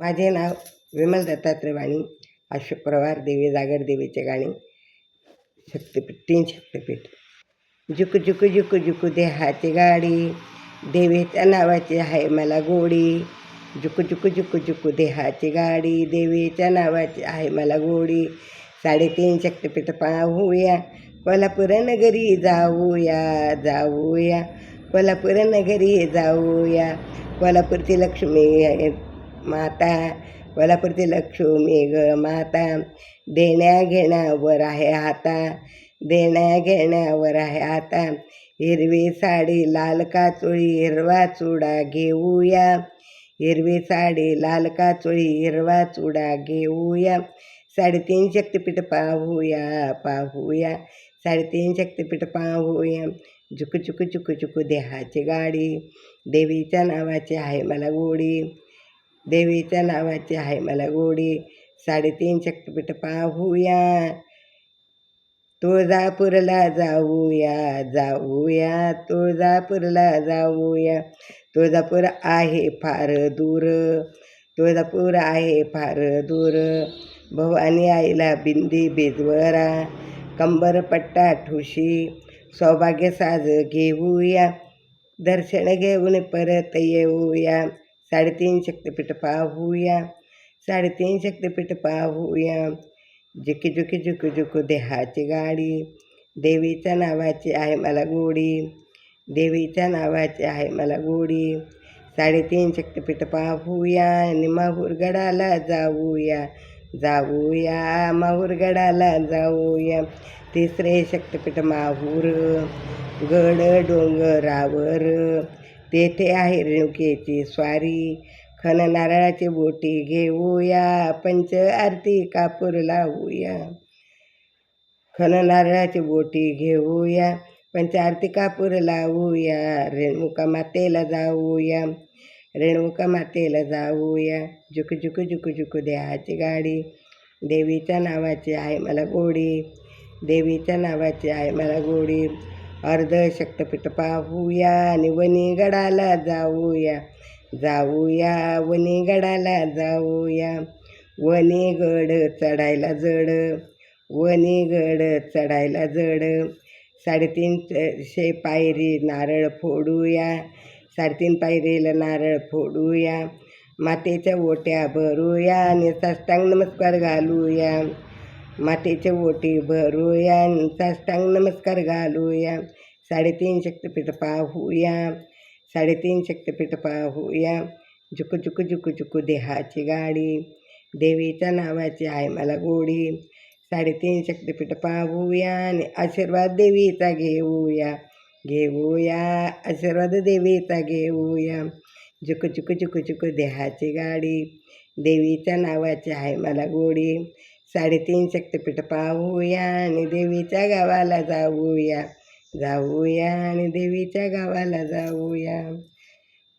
माझे नाव विमल दत्तात्रय वाणी आज शुक्रवार देवी जागर देवीचे गाणे शक्तीपीठ तीन शक्तीपीठ. झुक जुकू जुकू जुकू देहाची गाडी देवीच्या नावाची आहे मला गोडी. झुक जुकू जुकू जुकू देहाची गाडी देवीच्या नावाची आहे मला गोडी. साडेतीन शक्तीपीठ पाहूया कोल्हापूर नगरी जाऊया जाऊया कोल्हापूर नगरी जाऊया. कोल्हापूरची लक्ष्मी आहे माता कोल्हापूरची लक्ष्मी ग माता देण्या घेण्यावर आहे आता देण्या घेण्यावर आहे आता हिरवी साडी लाल काचोळी हिरवा चुडा घेऊया हिरवी साडी लाल काचोळी हिरवा चुडा घेऊया साडेतीन शक्तीपीठ पाहूया पाहूया साडेतीन शक्तीपीठ पाहूया झुक चुकू चुकू चुकू देहाची गाडी देवीच्या नावाची आहे मला गोडी देवीच्या नावाची आहे मला गोडी. साडेतीन शक्तपीठ पाहूया. तुळजापूरला जाऊया जाऊया तुळजापूरला जाऊया. तुळजापूर आहे फार दूर तुळजापूर आहे फार दूर. भवानी आईला बिंदी बेजवरा कंबरपट्टा ठुशी. सौभाग्य साज घेऊया दर्शन घेऊन परत येऊया. साडेतीन शक्तीपीठ पाहूया. साडेतीन शक्तीपीठ पाहूया. झुकी झुकी जुकू झुकू देहाची गाडी. देवीच्या नावाची आहे मला गोडी. देवीच्या नावाची आहे मला गोडी. साडेतीन शक्तीपीठ पाहूया. आणि माहूरगडाला जाऊया. जाऊया. माहूरगडाला जाऊया. तिसरे शक्तपीठ माहूर. गड डोंगरावर. तेथे आहे रेणुकेची स्वारी. खन नारळाची बोटी घेऊया पंच आरती कापूर लावूया. खन नारळाची बोटी घेऊया पंच आरती कापूर लावूया. रेणुका मातेला जाऊया रेणुका मातेला जाऊया. झुक झुक झुक जुकू देहाची गाडी. देवीच्या नावाची आहे मला गोडी. देवीच्या नावाची आहे मला गोडी. अर्ध शक्तपीठ पाहूया आणि वणीगडाला जाऊया. जाऊया वणीगडाला जाऊया. वणीगड चढायला जड. वणीगड चढायला जड. साडेतीनशे पायरी नारळ फोडूया. साडेतीन पायरीला नारळ फोडूया. मातेच्या ओट्या भरूया आणि साष्टांग नमस्कार घालूया. मातेचे ओटी भरूया साष्टांग नमस्कार घालूया साडेतीन शक्तपीठ पाहूया साडेतीन शक्तपीठ पाहूया झुक झुक झुकू झुकू देहाची गाडी देवीच्या नावाची आहे मला गोडी. साडेतीन शक्तपीठ पाहूया आणि आशीर्वाद देवीचा घेऊया. घेऊया आशीर्वाद देवीचा घेऊया. झुक झुक झुकू झुकू देहाची गाडी देवीच्या नावाची आहे मला गोडी. साडेतीन शक्तपीठ पाहूया आणि देवीच्या गावाला जाऊया. जाऊया आणि देवीच्या गावाला जाऊया.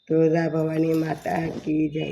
तुळजाभवानी माता की जय.